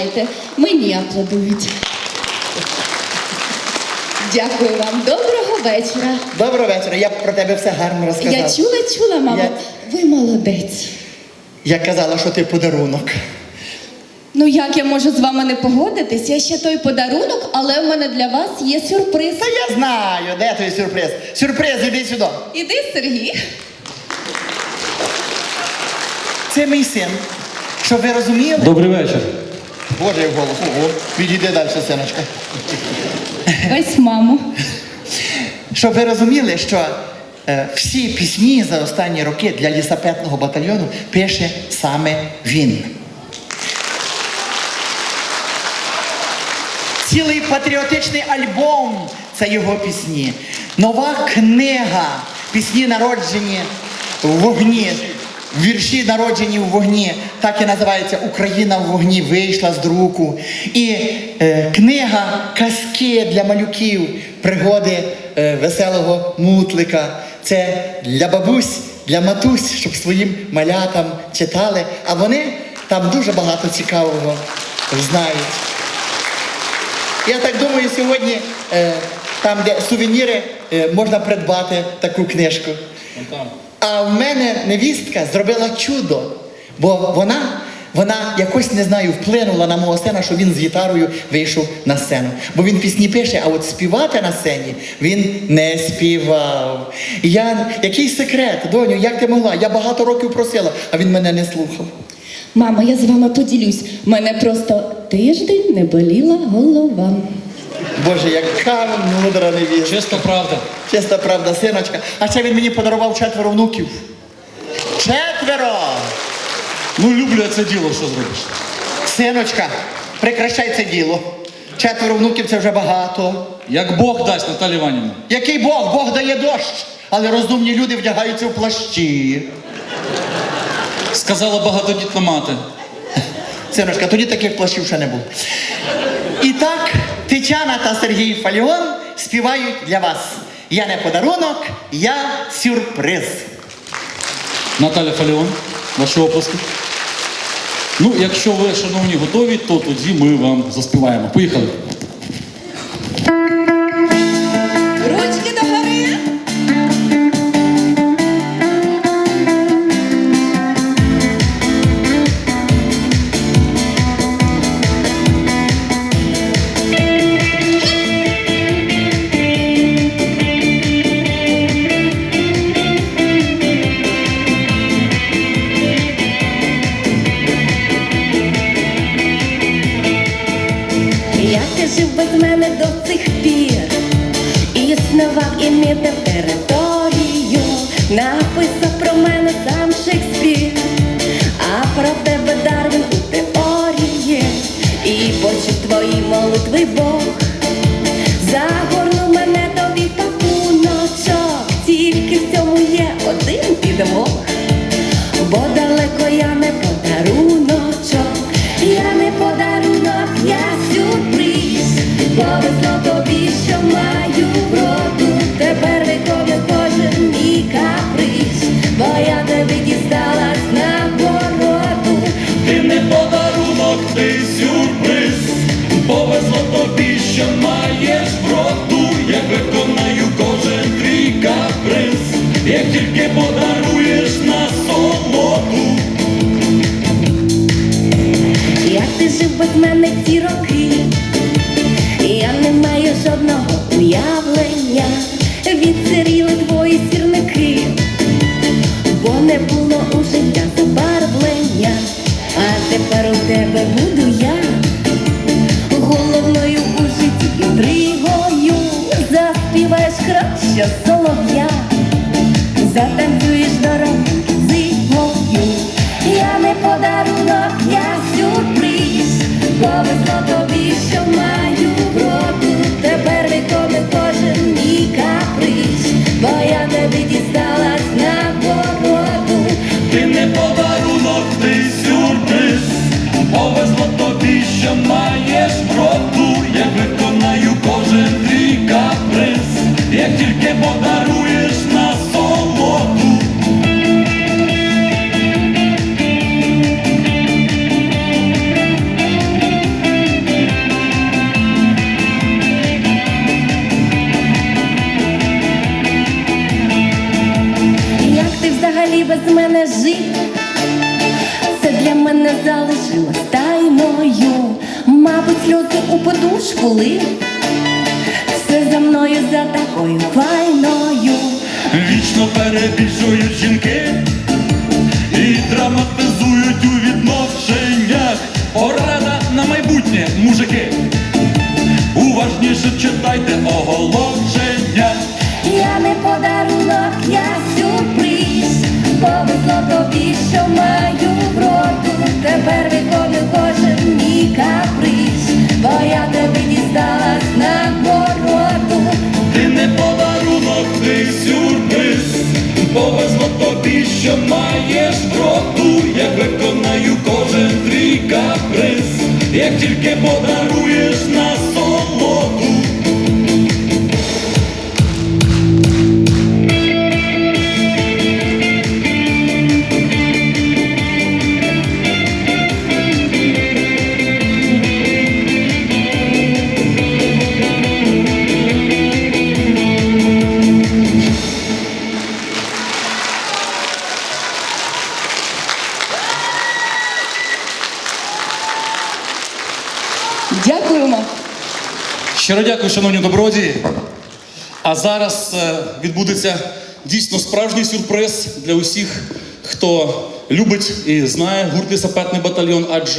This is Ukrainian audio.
Знаєте, Мені аплодують. Дякую вам. Доброго вечора. Доброго вечора. Я про тебе все гарно розказав. Я чула, чула, мамо. Я- Ви молодець. Я казала, що ти подарунок. Ну як я можу з вами не погодитись? Я ще той подарунок, але в мене для вас є сюрприз. Та я знаю, де твій сюрприз. Сюрприз, іди сюди. Іди, Сергій. Це мій син. Щоб ви розуміли? Добрий вечір. Боже, як голос. Ого, підійди далі, синочка. Ось мамо. Щоб ви розуміли, що е, всі пісні за останні роки для лісапетного батальйону пише саме він. Цілий патріотичний альбом це його пісні. Нова книга пісні народжені в вогні. Вірші народжені в вогні, так і називається Україна в вогні вийшла з друку. І е, книга казки для малюків, пригоди е, веселого мутлика. Це для бабусь, для матусь, щоб своїм малятам читали. А вони там дуже багато цікавого знають. Я так думаю, сьогодні е, там, де сувеніри, е, можна придбати таку книжку. А в мене невістка зробила чудо, бо вона, вона якось не знаю, вплинула на мого сина, що він з гітарою вийшов на сцену. Бо він пісні пише, а от співати на сцені він не співав. Я, який секрет, доню, як ти могла? Я багато років просила, а він мене не слухав. Мамо, я з вами поділюсь. Мене просто тиждень не боліла голова. Боже, яка мудра невістка. Чиста правда. Чиста правда, синочка. А ще він мені подарував четверо внуків. Четверо! Ну, люблю я це діло, що зробиш. Синочка, прекращай це діло. Четверо внуків це вже багато. Як Бог дасть, Наталі Іванівна. Який Бог? Бог дає дощ. Але розумні люди вдягаються в плащі. Сказала багатодітна мати. Синочка, тоді таких плащів ще не було. І так, Тетяна та Сергій Фаліон співають для вас. Я не подарунок, я сюрприз. Наталя Фаліон, ваші оплески. Ну, якщо ви, шановні, готові, то тоді ми вам заспіваємо. Поїхали. Жив без мене до цих пір, існував і мітив територію, написав про мене сам Шекспір, а про тебе Дарвін у теорії, і почув твої молитви Бог, загорнув мене тобі в пакуночок, тільки в цьому є один підвох. Бо далеко я не маю вроду, тепер виконує кожен мій каприз, бо я тобі дісталась на городу. Ти не подарунок, ти сюрприз. Повезло тобі, що маєш вроду, я виконаю кожен твій каприз, як тільки подаруєш на солоду. Як ти жив без мене ці роки, я не маю жодного уявлення, відсиріли твої сірники, бо не було у життя забарвлення, а тепер у тебе буду я, головною у житті інтригою, заспіваєш краще солов'я, затанцюєш дорогу зимою. Я не подарунок, я сюрприз, повезло тобі, дісталась на погоду. Ти не подарунок, ти сюрприз. Повезло тобі, що маєш роту. я виконаю кожен твій каприз, як тільки подаруєш з мене жити, це для мене залишилось тайною, мабуть, сльози у подушку лив, все за мною за такою файною. Вічно перебіжують жінки і драматизують у відношеннях. Орада на майбутнє, мужики. Уважніше читайте оголос. Тобі, що маю вроду. Тепер виконую кожен мій каприз, бо я тобі дісталась на бороду. Ти не подарунок, ти сюрприз. Повезло тобі, що маєш вроду. Я виконаю кожен твій каприз, як тільки подаруєш на Дякуємо. Щиро дякую, шановні добродії. А зараз е, відбудеться дійсно справжній сюрприз для усіх, хто любить і знає гурт лісапетний батальйон, адже